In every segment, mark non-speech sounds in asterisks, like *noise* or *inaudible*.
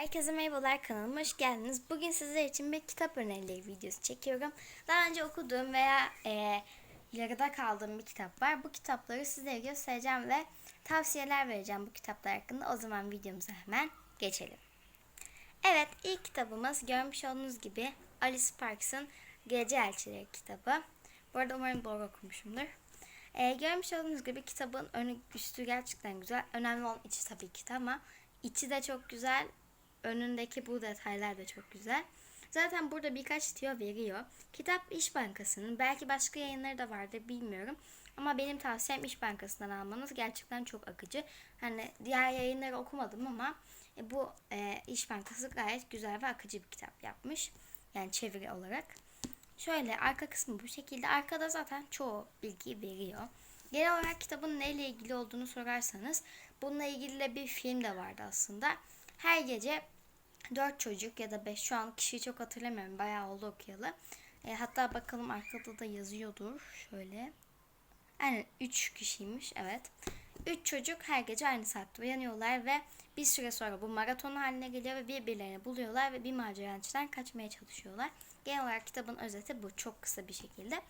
Herkese merhabalar kanalıma hoş geldiniz. Bugün sizler için bir kitap önerileri videosu çekiyorum. Daha önce okuduğum veya e, yarıda kaldığım bir kitap var. Bu kitapları sizlere göstereceğim ve tavsiyeler vereceğim bu kitaplar hakkında. O zaman videomuza hemen geçelim. Evet ilk kitabımız görmüş olduğunuz gibi Alice Sparks'ın Gece Elçileri kitabı. Bu arada umarım doğru okumuşumdur. Ee, görmüş olduğunuz gibi kitabın önü üstü gerçekten güzel. Önemli olan içi tabii ki ama içi de çok güzel. Önündeki bu detaylar da çok güzel. Zaten burada birkaç tiyo veriyor. Kitap İş Bankası'nın belki başka yayınları da vardır bilmiyorum. Ama benim tavsiyem İş Bankası'ndan almanız gerçekten çok akıcı. Hani diğer yayınları okumadım ama e, bu e, İş Bankası gayet güzel ve akıcı bir kitap yapmış. Yani çeviri olarak. Şöyle arka kısmı bu şekilde. Arkada zaten çoğu bilgi veriyor. Genel olarak kitabın neyle ilgili olduğunu sorarsanız bununla ilgili de bir film de vardı aslında. Her gece dört çocuk ya da beş şu an kişiyi çok hatırlamıyorum. Bayağı oldu okuyalı. E, hatta bakalım arkada da yazıyordur. Şöyle. Yani üç kişiymiş evet. Üç çocuk her gece aynı saatte uyanıyorlar ve bir süre sonra bu maraton haline geliyor ve birbirlerini buluyorlar ve bir macerançıdan kaçmaya çalışıyorlar. Genel olarak kitabın özeti bu çok kısa bir şekilde.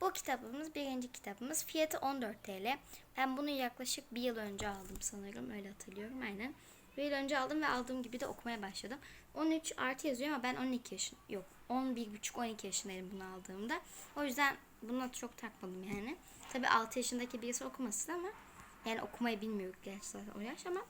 Bu kitabımız birinci kitabımız. Fiyatı 14 TL. Ben bunu yaklaşık bir yıl önce aldım sanırım. Öyle hatırlıyorum aynen. Bir yıl önce aldım ve aldığım gibi de okumaya başladım. 13 artı yazıyor ama ben 12 yaşın yok 11,5-12 yaşındayım bunu aldığımda. O yüzden buna çok takmadım yani. Tabi 6 yaşındaki birisi okumasın ama yani okumayı bilmiyor gerçi zaten o yaş ama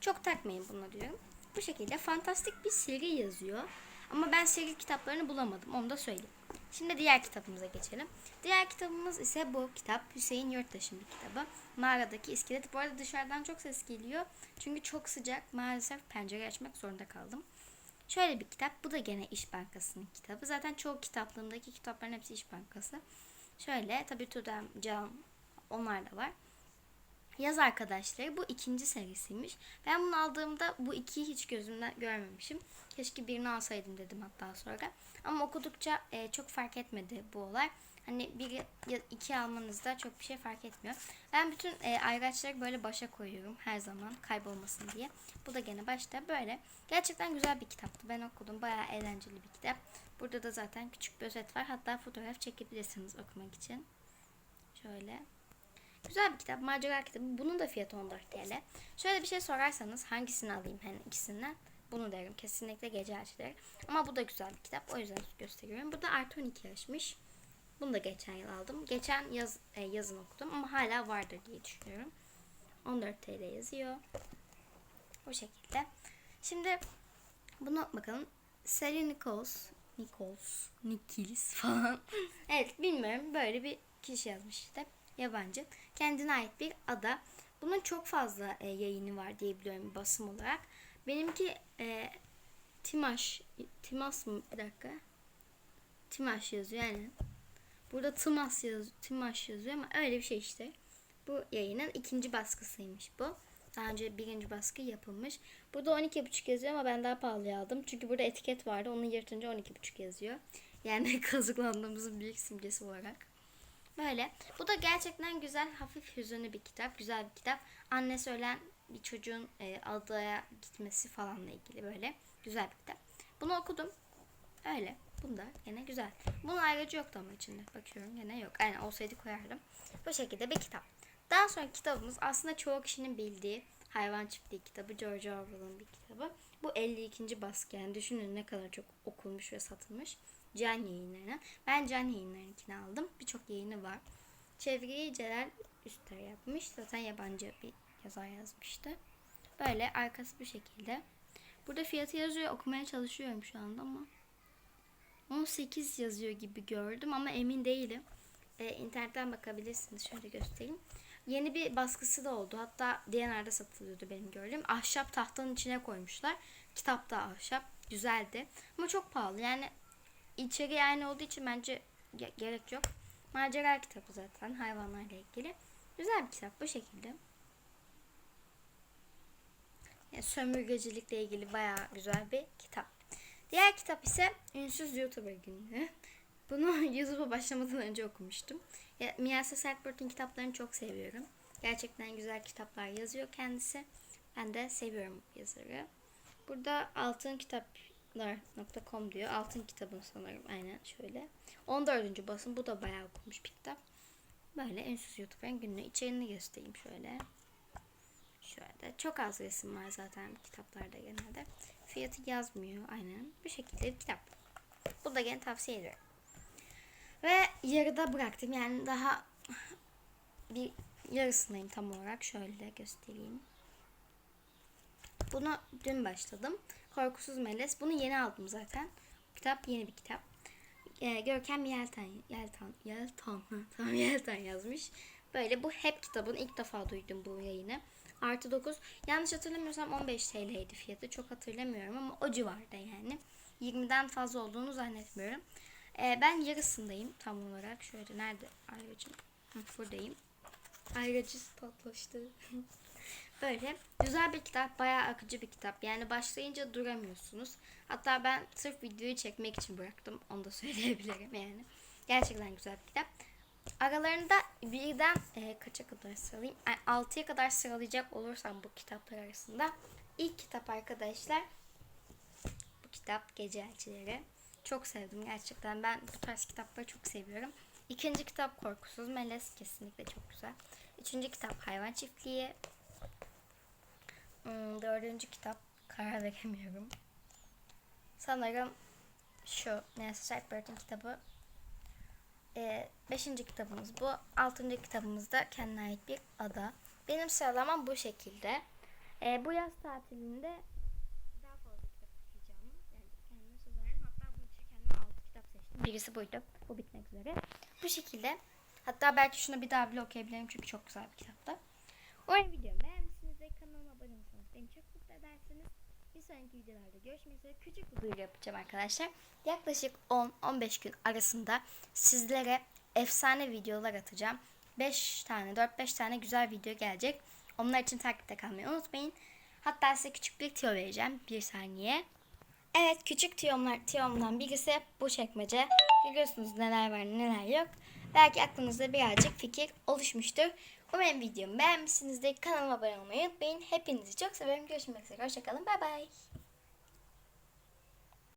çok takmayın buna diyorum. Bu şekilde fantastik bir seri yazıyor. Ama ben seri kitaplarını bulamadım. Onu da söyleyeyim. Şimdi diğer kitabımıza geçelim. Diğer kitabımız ise bu kitap. Hüseyin Yurttaş'ın bir kitabı. Mağaradaki iskelet. Bu arada dışarıdan çok ses geliyor. Çünkü çok sıcak. Maalesef pencere açmak zorunda kaldım. Şöyle bir kitap. Bu da gene İş Bankası'nın kitabı. Zaten çoğu kitaplığımdaki kitapların hepsi İş Bankası. Şöyle tabii Tudem, Cam onlar da var. Yaz arkadaşları bu ikinci serisiymiş. Ben bunu aldığımda bu ikiyi hiç gözümden görmemişim. Keşke birini alsaydım dedim hatta sonra. Ama okudukça e, çok fark etmedi bu olay. Hani biri ya iki almanızda çok bir şey fark etmiyor. Ben bütün e, ayraçları böyle başa koyuyorum her zaman kaybolmasın diye. Bu da gene başta böyle. Gerçekten güzel bir kitaptı. Ben okudum. Bayağı eğlenceli bir kitap. Burada da zaten küçük bir özet var. Hatta fotoğraf çekebilirsiniz okumak için. Şöyle. Güzel bir kitap. Macera kitabı. Bunun da fiyatı 14 TL. Şöyle bir şey sorarsanız hangisini alayım hani ikisinden? Bunu derim. Kesinlikle gece elçileri. Ama bu da güzel bir kitap. O yüzden gösteriyorum. Bu da artı 12 yaşmış. Bunu da geçen yıl aldım. Geçen yaz e, yazın okudum ama hala vardır diye düşünüyorum. 14 TL yazıyor. O şekilde. Şimdi bunu bakalım. Sally Nichols, Nichols, Nichols falan. *laughs* evet bilmiyorum böyle bir kişi yazmış işte. Yabancı. Kendine ait bir ada. Bunun çok fazla e, yayını var diye biliyorum basım olarak. Benimki e, Timaş, Timas mı? Bir dakika. Timaş yazıyor yani. Burada Timas yaz, Timaş yazıyor ama öyle bir şey işte. Bu yayının ikinci baskısıymış bu. Daha önce birinci baskı yapılmış. Burada 12,5 yazıyor ama ben daha pahalı aldım. Çünkü burada etiket vardı. Onu yırtınca 12,5 yazıyor. Yani *laughs* kazıklandığımızın büyük simgesi olarak. Böyle. Bu da gerçekten güzel, hafif hüzünlü bir kitap. Güzel bir kitap. Annesi ölen bir çocuğun e, adaya gitmesi falanla ilgili böyle. Güzel bir kitap. Bunu okudum. Öyle. Bunda yine güzel. Bunun ayrıcı yoktu ama içinde. Bakıyorum yine yok. Aynen olsaydı koyardım. Bu şekilde bir kitap. Daha sonra kitabımız aslında çoğu kişinin bildiği Hayvan Çiftliği kitabı. George Orwell'ın bir kitabı. Bu 52. baskı yani düşünün ne kadar çok okunmuş ve satılmış. Can yayınlarına. Ben Can yayınlarınkini aldım. Birçok yayını var. Çeviriyi Celal Üster yapmış. Zaten yabancı bir yazar yazmıştı. Böyle arkası bu şekilde. Burada fiyatı yazıyor. Okumaya çalışıyorum şu anda ama 18 yazıyor gibi gördüm ama emin değilim. Ee, internetten bakabilirsiniz. Şöyle göstereyim. Yeni bir baskısı da oldu. Hatta DNR'da satılıyordu benim gördüğüm. Ahşap tahtanın içine koymuşlar. Kitap da ahşap. Güzeldi. Ama çok pahalı. Yani içeriği aynı olduğu için bence ge- gerek yok. Macera kitabı zaten. Hayvanlarla ilgili. Güzel bir kitap. Bu şekilde. Yani sömürgecilikle ilgili bayağı güzel bir kitap. Diğer kitap ise Ünsüz YouTuber Günlüğü. *laughs* Bunu *laughs* YouTube'a başlamadan önce okumuştum. Ya, Miyasa Sertbert'in kitaplarını çok seviyorum. Gerçekten güzel kitaplar yazıyor kendisi. Ben de seviyorum yazarı. Burada altınkitaplar.com diyor. Altın kitabın sanırım. Aynen şöyle. 14. basın. Bu da bayağı okunmuş bir kitap. Böyle ünsüz YouTuber'ın günlüğü. İçeriğini göstereyim şöyle. Şöyle. Çok az resim var zaten kitaplarda genelde. Fiyatı yazmıyor. Aynen. Bu şekilde bir kitap. Bu da gene tavsiye ediyorum. Ve yarıda bıraktım. Yani daha bir yarısındayım tam olarak. Şöyle göstereyim. Bunu dün başladım. Korkusuz Melez. Bunu yeni aldım zaten. Kitap yeni bir kitap. Ee, Görkem Yeltan, Yeltan, hı, *laughs* tamam Yeltan yazmış. Böyle bu hep kitabın ilk defa duydum bu yayını. Artı 9. Yanlış hatırlamıyorsam 15 TL'ydi fiyatı. Çok hatırlamıyorum ama o civarda yani. 20'den fazla olduğunu zannetmiyorum. Ee, ben yarısındayım tam olarak. Şöyle nerede ayrıcım? Buradayım. Ayrıcı tatlaştı. *laughs* Böyle güzel bir kitap, bayağı akıcı bir kitap. Yani başlayınca duramıyorsunuz. Hatta ben sırf videoyu çekmek için bıraktım. Onu da *laughs* söyleyebilirim yani. Gerçekten güzel bir kitap. Aralarında birden e, kaça kadar sıralayayım? Yani 6'ya kadar sıralayacak olursam bu kitaplar arasında. ilk kitap arkadaşlar. Bu kitap Gece Elçileri. Çok sevdim gerçekten. Ben bu tarz kitapları çok seviyorum. İkinci kitap Korkusuz Melez. Kesinlikle çok güzel. Üçüncü kitap Hayvan Çiftliği. Hmm, dördüncü kitap karar veremiyorum. Sanırım şu Nancy Shepard'ın kitabı. Ee, beşinci kitabımız bu. Altıncı kitabımız da kendine ait bir ada. Benim sıralamam bu şekilde. Ee, bu yaz tatilinde daha fazla kitap okuyacağım. Yani kendime söz verdim. Hatta bunun için kendime altı kitap seçtim. Birisi buydu. Bu bitmek üzere. Bu şekilde. Hatta belki şunu bir daha bile okuyabilirim çünkü çok güzel bir kitaptı. Umarım videomu beğenmişsinizdir. Kanalıma abone olursanız beni çok mutlu edersiniz. Bir sonraki videolarda görüşmek üzere. Küçük bir duyuru yapacağım arkadaşlar. Yaklaşık 10-15 gün arasında sizlere efsane videolar atacağım. 5 tane, 4-5 tane güzel video gelecek. Onlar için takipte kalmayı unutmayın. Hatta size küçük bir tüyo vereceğim. Bir saniye. Evet küçük tüyomlar, tüyomdan birisi bu çekmece. Görüyorsunuz neler var neler yok. Belki aklınızda birazcık fikir oluşmuştur. Umarım videomu beğenmişsinizdir. Kanalıma abone olmayı unutmayın. Hepinizi çok seviyorum. Görüşmek üzere. Hoşçakalın. Bay bay.